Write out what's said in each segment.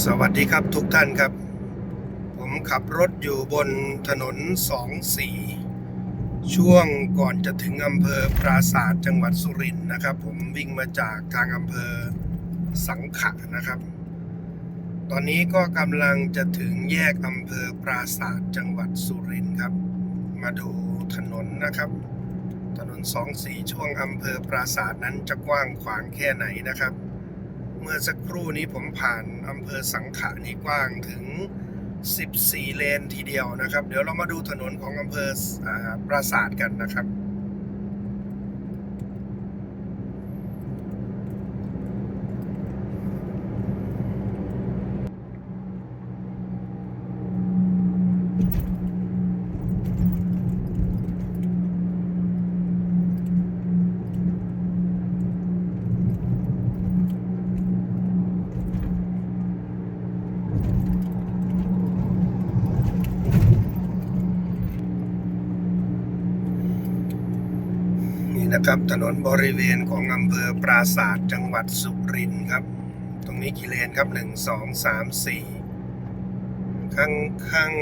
สวัสดีครับทุกท่านครับ ผมขับรถอยู่บนถนน24ช่วงก่อนจะถึงอำเภอปราศาสตร์จังหวัดสุรินทร์นะครับ ผมวิ่งมาจากทางอำเภอสังขะนะครับ ตอนนี้ก็กำลังจะถึงแยกอำเภอปราศาสตร์จังหวัดสุรินทร์ครับ มาดูถนนนะครับ ถนน24ช่วงอำเภอปราศาสตร์นั้นจะกว้างขวางแค่ไหนนะครับ เมื่อสักครู่นี้ผมผ่านอำเภอสังขะนี่กว้างถึง 14 เลนทีเดียวนะครับ เดี๋ยวเรามาดูถนนของอำเภออ่าปราสาทกันนะครับ นะครับ ถนนบริเวณของอำเภอปราศาสตร์จังหวัดสุรินทร์ครับ ตรงนี้กี่เลนครับหนึ่งสองสามสี่ข้างข้าง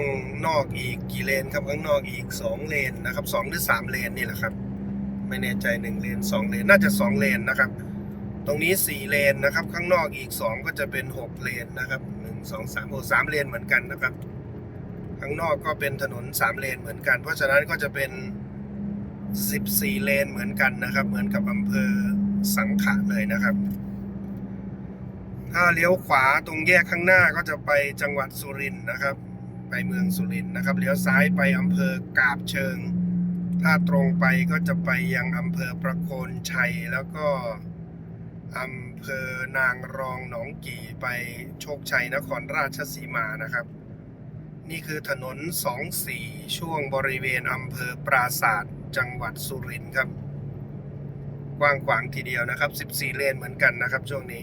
นอกอีกกี่เลนครับข้างนอกอีกสองเลนนะครับสองหรือสามเลนนี่แหละครับ ไม่แน่ใจหนึ่งเลนสองเลน น่าจะสองเลนนะครับ ตรงนี้สี่เลนนะครับ ข้างนอกอีกสองก็จะเป็นหกเลนนะครับหนึ่งสองสามโอ้สามเลนเหมือนกันนะครับ ข้างนอกก็เป็นถนนสามเลนเหมือนกัน เพราะฉะนั้นก็จะเป็น 14 เลนเหมือนกันนะครับ เหมือนกับอำเภอสังขะเลยนะครับ ถ้าเลี้ยวขวาตรงแยกข้างหน้าก็จะไปจังหวัดสุรินทร์นะครับ ไปเมืองสุรินทร์นะครับ เลี้ยวซ้ายไปอำเภอกาบเชิง ถ้าตรงไปก็จะไปยังอำเภอประโคนชัยแล้วก็อำเภอนางรองหนองกี่ไปโชคชัยนครราชสีมานะครับ นี่คือถนน 24 ช่วงบริเวณอำเภอปราศาสตร์ จังหวัดสุรินทร์ครับ กว้างขวางทีเดียวนะครับ 14 เลนเหมือนกันนะครับช่วงนี้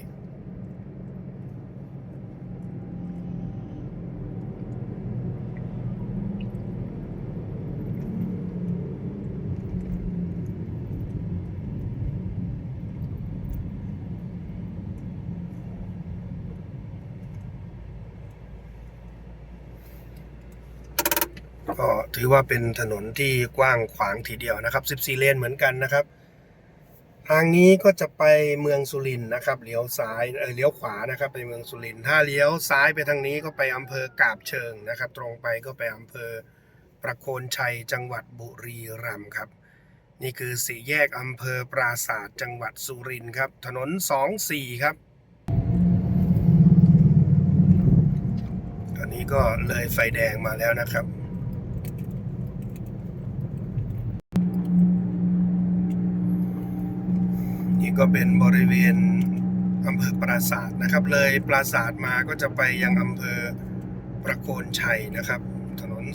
ก็ถือว่าเป็นถนนที่กว้างขวางทีเดียวนะครับ 14 เลนเหมือนกันนะครับ ทางนี้ก็จะไปเมืองสุรินทร์นะครับเลี้ยวซ้ายเออเลี้ยวขวานะครับ ไปเมืองสุรินทร์ถ้าเลี้ยวซ้ายไปทางนี้ก็ไปอำเภอกาบเชิงนะครับ ตรงไปก็ไปอำเภอประโคนชัยจังหวัดบุรีรัมย์ครับ นี่คือสี่แยกอำเภอปราศาสตร์จังหวัดสุรินทร์ครับ ถนน 24 ครับตอนนี้ก็เลยไฟแดงมาแล้วนะครับ นี่ก็เป็นบริเวณอำเภอปราศาสตร์นะครับ เลยปราศาสตร์มาก็จะไปยังอำเภอประโคนชัยนะครับ ถนน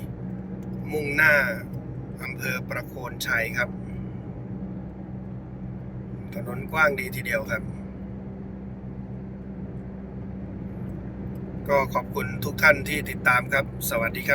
24 มุ่งหน้าอำเภอประโคนชัยครับ ถนนกว้างดีทีเดียวครับ ก็ขอบคุณทุกท่านที่ติดตามครับ สวัสดีครับ